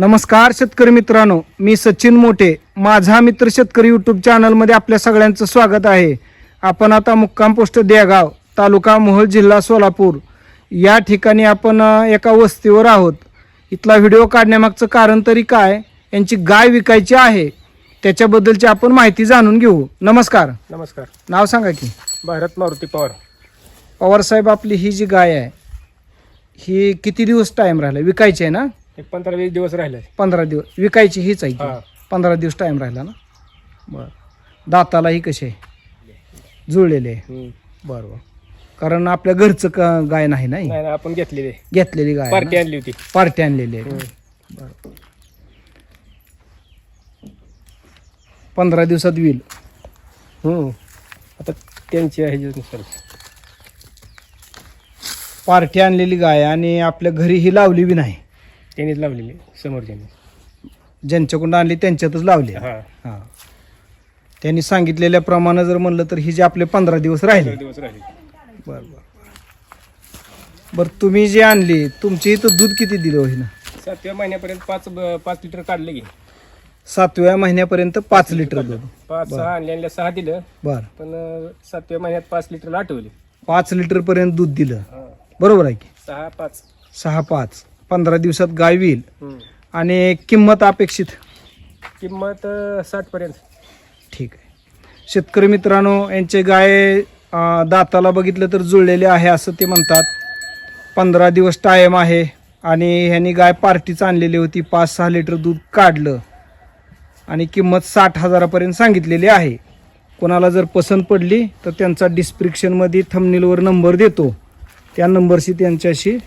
नमस्कार शेतकरी मित्रांनो मी सचिन मोठे. माझा मित्र शेतकरी यूट्यूब चॅनलमध्ये आपल्या सगळ्यांचं स्वागत आहे. आपण आता मुक्काम पोस्ट देगाव तालुका मोहोळ जिल्हा सोलापूर. या ठिकाणी आपण एका वस्तीवर आहोत. इथला व्हिडिओ काढण्यामागचं कारण तरी काय? यांची गाय विकायची आहे. त्याच्याबद्दलची आपण माहिती जाणून घेऊ. नमस्कार. नमस्कार. नाव सांगा की. भारत मारुती पवार. पवारसाहेब आपली ही जी गाय आहे ही किती दिवस टाईम राहिला? विकायची आहे ना? एक पंधरा वीस दिवस राहिले. पंधरा दिवस. विकायची हीच आहे की. हा. पंधरा दिवस टाईम राहिला ना? बरं. दाताला ही कशी आहे? जुळलेली आहे. हम्म. बरं बरं कारण आपल्या घरचं क गाय नाही नाही आपण घेतलेली घेतलेली गाय आहे पार्टी? आणली होती. पार्टी आणलेली आहे. बरं. पंधरा दिवसात हम्म. आता त्यांची आहे नुसार पार्टी आणलेली गाय आणि आपल्या घरी ही लावली बी नाही. त्यांनीच लावलेली समोरच्यानी. ज्यांच्याकडून आणली त्यांच्यातच लावली. हा. हा. त्यांनी सांगितलेल्या प्रमाणे जर म्हणलं तर ही जे आपले पंधरा दिवस राहिले. पंधरा दिवस राहिले. बरं बरं. बरं तुम्ही जे आणली तुमची इथं दूध किती दिलं होईना सातव्या महिन्यापर्यंत पाच ब- पाच लिटर काढले की. सातव्या महिन्यापर्यंत पाच लिटर दूध. पाच सहा आणले आणल्या सहा दिलं. बरं. पण अं, सातव्या महिन्यात पाच लिटर आठवले. पाच लिटर पर्यंत दूध दिलं. बरोबर आहे की? सहा पाच. सहा पाच. पंधरा दिवसात गाय होईल हम्म. आणि किंमत अपेक्षित. किंमत साठ पर्यंत ठीक आहे. शेतकरी मित्रांनो यांचे गाय अं, दाताला बघितलं तर जुळलेले आहे असं ते म्हणतात. पंधरा दिवस टाईम आहे आणि ह्यांनी गाय पार्टीच आणलेली होती. पाच सहा लिटर दूध काढलं. आणि किंमत साठ हजारापर्यंत सांगितलेली आहे. कोणाला जर पसंत पडली तर त्यांचा डिस्क्रिप्शनमध्ये थंबनेलवर नंबर देतो. त्या नंबरशी त्यांच्याशी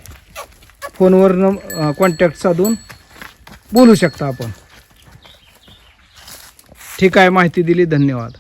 फोनवर न कॉन्टॅक्ट साधून बोलू शकता आपण. ठीक आहे माहिती दिली धन्यवाद.